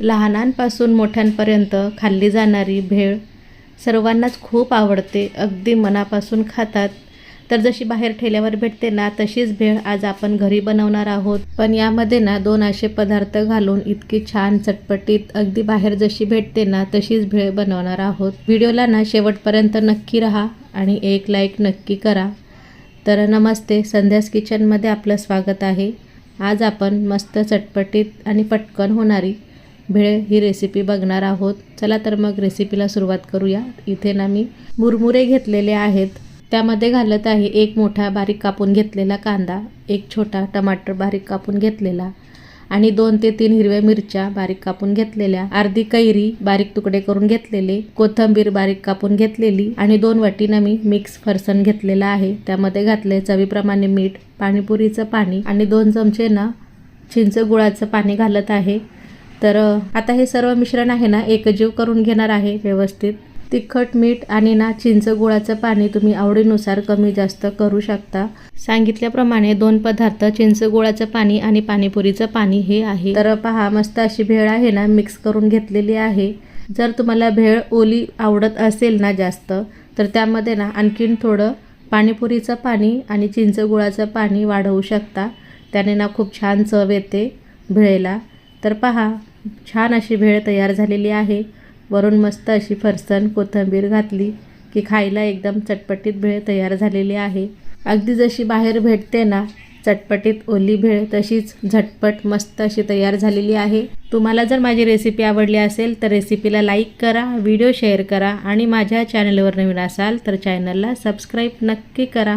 लहानांपासून मोठ्यांपर्यंत खाल्ली जाणारी भेळ सर्वांनाच खूप आवडते. अगदी मनापासून खातात. तर जशी बाहेर ठेल्यावर भेटते ना तशीच भेळ आज आपण घरी बनवणार आहोत. पण यामध्ये ना दोन असे पदार्थ घालून इतकी छान चटपटीत अगदी बाहेर जशी भेटते ना तशीच भेळ बनवणार आहोत. व्हिडिओला ना शेवटपर्यंत नक्की राहा आणि एक लाईक नक्की करा. तर नमस्ते संध्यास किचनमध्ये आपलं स्वागत आहे. आज आपण मस्त चटपटीत आणि पटकन होणारी भेळ ही रेसिपी बघणार आहोत. चला तर मग रेसिपीला सुरुवात करूया. इथे ना मी मुरमुरे घेतलेले आहेत. त्यामध्ये घालत आहे एक मोठा बारीक कापून घेतलेला कांदा एक छोटा टमाटर बारीक कापून घेतलेला आणि दोन ते तीन हिरव्या मिरच्या बारीक कापून घेतलेल्या अर्धी कैरी बारीक तुकडे करून घेतलेले कोथंबीर बारीक कापून घेतलेली आणि दोन वाटीनं मी मिक्स फरसन घेतलेला आहे. त्यामध्ये घातले चवीप्रमाणे मीठ पाणीपुरीचं पाणी आणि दोन चमचे ना चिंच गुळाचं पाणी घालत आहे. तर आता हे सर्व मिश्रण आहे ना एकजीव करून घेणार आहे व्यवस्थित. तिखट मीठ आणि ना चिंच गुळाचं पाणी तुम्ही आवडीनुसार कमी जास्त करू शकता. सांगितल्याप्रमाणे दोन पदार्थ चिंच गुळाचं पाणी आणि पाणीपुरीचं पाणी हे आहे. तर पहा मस्त अशी भेळ आहे ना मिक्स करून घेतलेली आहे. जर तुम्हाला भेळ ओली आवडत असेल ना जास्त तर त्यामध्ये ना आणखीन थोडं पाणीपुरीचं पाणी आणि चिंच गुळाचं पाणी वाढवू शकता. त्याने ना खूप छान चव येते भेळेला. तर पहा छान अशी भेळ तयार झालेली आहे. वरून मस्त अशी फरसण कोथिंबीर घातली की खायला एकदम चटपटीत भेळ तयार झालेली आहे. अगदी जशी बाहेर भेटते ना चटपटीत ओली भेळ तशीच झटपट मस्त अशी तयार झालेली आहे. तुम्हाला जर माझी रेसिपी आवडली असेल तर रेसिपीला लाईक करा व्हिडिओ शेअर करा आणि माझ्या चॅनलवर नवीन असाल तर चॅनलला सबस्क्राईब नक्की करा.